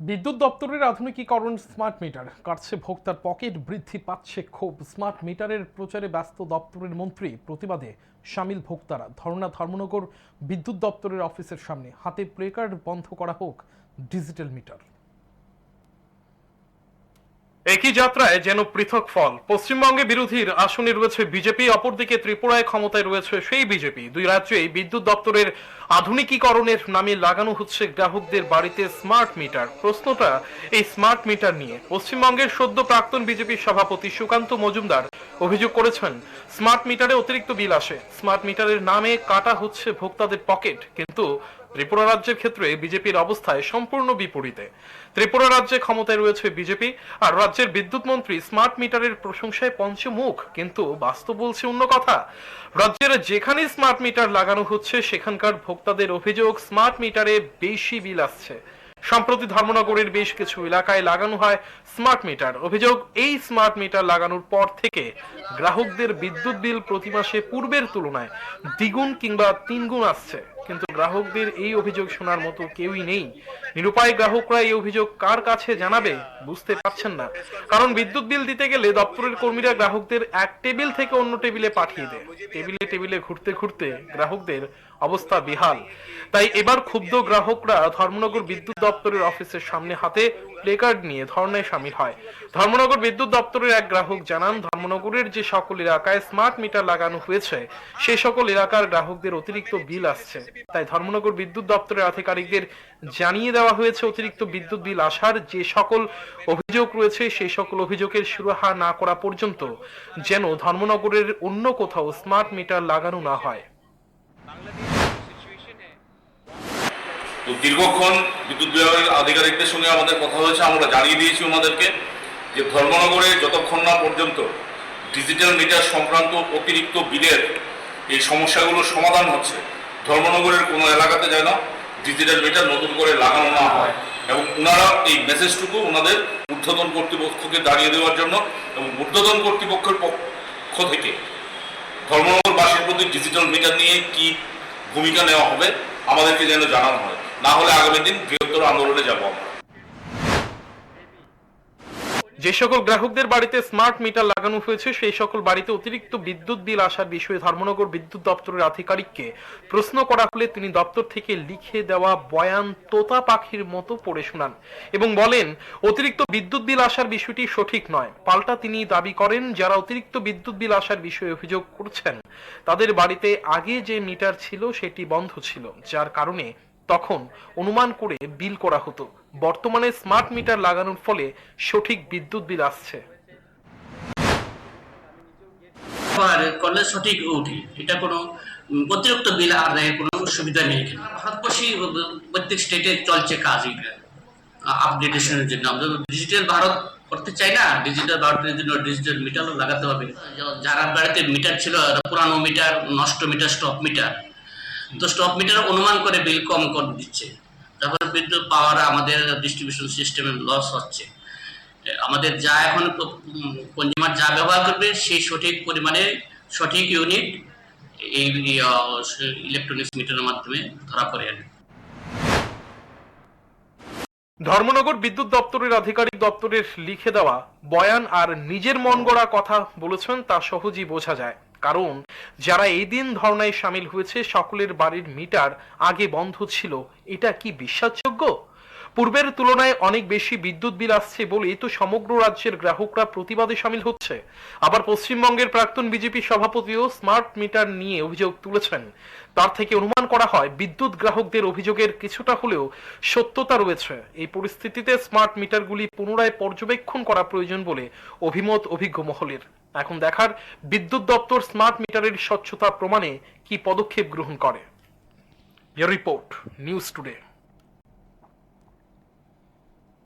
বিদ্যুৎ দপ্তরের আধুনিকীকরণ smart meter কাটছে ভোক্তার পকেট বৃদ্ধি পাচ্ছে ক্ষোভ। স্মার্ট মিটারের প্রচারে ব্যস্ত দপ্তরের মন্ত্রী প্রতিবাদে সামিল ভোক্তারা। ধর্ণা ধর্মনগর বিদ্যুৎ দপ্তরের অফিসের সামনে। হাতে প্লেকার্ড বন্ধ করা হোক ডিজিটাল মিটার একই যাত্রায় যেন পৃথক ফল। পশ্চিমবঙ্গে বিরোধীর আসনে রয়েছে বিজেপি, অপরদিকে ত্রিপুরায় ক্ষমতায় রয়েছে সেই বিজেপি। দুই রাজ্যেই বিদ্যুৎ দপ্তরের আধুনিকীকরণের নামে লাগানো হচ্ছে গ্রাহকদের বাড়িতে স্মার্ট মিটার প্রশ্নটা এই স্মার্ট মিটার নিয়ে। পশ্চিমবঙ্গের সদ্য প্রাক্তন বিজেপির সভাপতি সুকান্ত মজুমদার অভিযোগ করেছেন স্মার্ট মিটারে অতিরিক্ত বিল আসে। স্মার্ট মিটারের নামে কাটা হচ্ছে ভোক্তাদের পকেট, কিন্তু ত্রিপুরা রাজ্যের ক্ষেত্রে বিজেপির অবস্থায় সম্পূর্ণ বিপরীতে। ত্রিপুরা রাজ্যে ক্ষমতায় রয়েছে বিজেপি, আর রাজ্যের বিদ্যুৎ মন্ত্রী স্মার্ট মিটারের প্রশংসায় পঞ্চমুখ কিন্তু বাস্তব বলছে অন্য কথা। রাজ্যের যেখানে স্মার্ট মিটার লাগানো হচ্ছে, সেখানকার ভোক্তাদের অভিযোগ, স্মার্ট মিটারে বেশি বিল আসছে। সম্প্রতি ধর্মনগরের বেশ কিছু এলাকায় লাগানো হয় স্মার্ট মিটার। অভিযোগ, এই স্মার্ট মিটার লাগানোর পর থেকে গ্রাহকদের বিদ্যুৎ বিল প্রতি মাসে পূর্বের তুলনায় দ্বিগুণ কিংবা তিনগুণ আসছে। কিন্তু গ্রাহকদের এই অভিযোগ শোনার মতো কেউই নেই। নিরুপায় গ্রাহকরা এই অভিযোগ কার কাছে জানাবে বুঝতে পারছেন না। কারণ বিদ্যুৎ বিল দিতে গেলে দপ্তরের কর্মীরা গ্রাহকদের এক টেবিল থেকে অন্য টেবিলে পাঠিয়ে দেয়। টেবিলে টেবিলে ঘুরতে ঘুরতে গ্রাহকদের অবস্থা বেহাল। তাই এবার ক্ষুব্ধ গ্রাহকরা ধর্মনগর বিদ্যুৎ দপ্তরের অফিসের সামনে হাতে প্লেকার্ড নিয়ে ধর্নায় সামিল হয়। ধর্মনগর বিদ্যুৎ দপ্তরের এক গ্রাহক জানান, ধর্মনগরের যে সকল এলাকায় স্মার্ট মিটার লাগানো হয়েছে সেই সকল এলাকার গ্রাহকদের অতিরিক্ত বিল আসছে। তাই ধর্মনগর বিদ্যুৎ দপ্তরের আধিকারিকদের জানিয়ে দেওয়া হয়েছে, অতিরিক্ত বিদ্যুৎ বিল আসার যে সকল অভিযোগ রয়েছে সেই সকল অভিযোগের সুরাহা না করা পর্যন্ত যেন ধর্মনগরের অন্য কোথাও স্মার্ট মিটার লাগানো না হয়। তো দীর্ঘক্ষণ বিদ্যুৎ বিভাগের আধিকারিকদের সঙ্গে আমাদের কথা হয়েছে, আমরা জানিয়ে দিয়েছি ওনাদেরকে যে ধর্মনগরে যতক্ষণ না পর্যন্ত ডিজিটাল মিটার সংক্রান্ত অতিরিক্ত বিলের এই সমস্যাগুলোর সমাধান হচ্ছে, ধর্মনগরের কোনো এলাকাতে যেন ডিজিটাল মিটার নতুন করে লাগানো না হয়। এবং ওনারা এই মেসেজটুকু ওনাদের ঊর্ধ্বতন কর্তৃপক্ষকে দাঁড়িয়ে দেওয়ার জন্য এবং ঊর্ধ্বতন কর্তৃপক্ষের পক্ষ থেকে ধর্মনগরবাসীর প্রতি ডিজিটাল মিটার নিয়ে কি ভূমিকা নেওয়া হবে, আমাদেরকে যেন জানানো হয়। না হলে আগামী দিন বৃহত্তর আন্দোলনে যাব যে সকল গ্রাহকদের বাড়িতে স্মার্ট মিটার লাগানো হয়েছে, সেই সকল বাড়িতে অতিরিক্ত বিদ্যুৎ বিল আসার বিষয়ে ধর্মনগর বিদ্যুৎ দপ্তরের আধিকারিককে প্রশ্ন করা হলে তিনি দপ্তর থেকে লিখে দেওয়া বয়ান তোতা পাখির মতো পড়ে শোনান এবং বলেন, অতিরিক্ত বিদ্যুৎ বিল আসার বিষয়টি সঠিক নয়। পাল্টা তিনি দাবি করেন, যারা অতিরিক্ত বিদ্যুৎ বিল আসার বিষয়ে অভিযোগ করছেন, তাদের বাড়িতে আগে যে মিটার ছিল, সেটি বন্ধ ছিল, যার কারণে তখন অনুমান করে বিল করা হতো। বর্তমানে স্মার্ট মিটার লাগানোর ফলে সঠিক বিদ্যুৎ বিল আসছে। করলে সঠিক উঠে এটা কোনো অতিরিক্ত বিল আদায়ের কোনো সুবিধা নেই। ভারতবর্ষে প্রত্যেক স্টেটে চলছে কাজ আপডেটেশনের জন্য। আমরা ডিজিটাল ভারত করতে চাই না ডিজিটাল ভারতের জন্য ডিজিটাল মিটারও লাগাতে হবে। যারা বাড়িতে মিটার ছিল, পুরানো মিটার নষ্ট মিটার স্টপ মিটার তো স্টপ মিটার অনুমান করে বিল কম করে দিচ্ছে। তারপরে বিদ্যুৎ পাওয়ার আমাদের ডিস্ট্রিবিউশন সিস্টেমে লস হচ্ছে। আমাদের যা এখন কনজিউমার যা ব্যবহার করবে, সেই সঠিক পরিমাণে সঠিক ইউনিট এই ইলেকট্রনিক্স মিটারের মাধ্যমে ধরা পড়ে আর ধর্মনগর বিদ্যুৎ দপ্তরের আধিকারিক দপ্তরের লিখে দেওয়া বয়ান আর নিজের মন কথা বলেছেন তা সহজেই বোঝা যায়। কারণ যারা এই দিন ধর্নায় সামিল হয়েছে, সকলের বাড়ির মিটার আগে বন্ধ ছিল। এটা কি বিশ্বাসযোগ্য? পূর্বের তুলনায় অনেক বেশি বিদ্যুৎ বিল আসছে বলেই তো সমগ্র রাজ্যের গ্রাহকরা প্রতিবাদে সামিল হচ্ছে। আবার পশ্চিমবঙ্গের প্রাক্তন বিজেপি সভাপতিও স্মার্ট মিটার নিয়ে অভিযোগ তুলেছেন। তার থেকে অনুমান করা হয়, বিদ্যুৎ গ্রাহকদের অভিযোগের কিছুটা হলেও সত্যতা রয়েছে। এই পরিস্থিতিতে স্মার্ট মিটারগুলি পুনরায় পর্যবেক্ষণ করা প্রয়োজন বলে অভিমত অভিজ্ঞ মহলের। এখন দেখার বিদ্যুৎ দপ্তর স্মার্ট মিটারের স্বচ্ছতা প্রমাণে কি পদক্ষেপ গ্রহণ করে। Report, news today.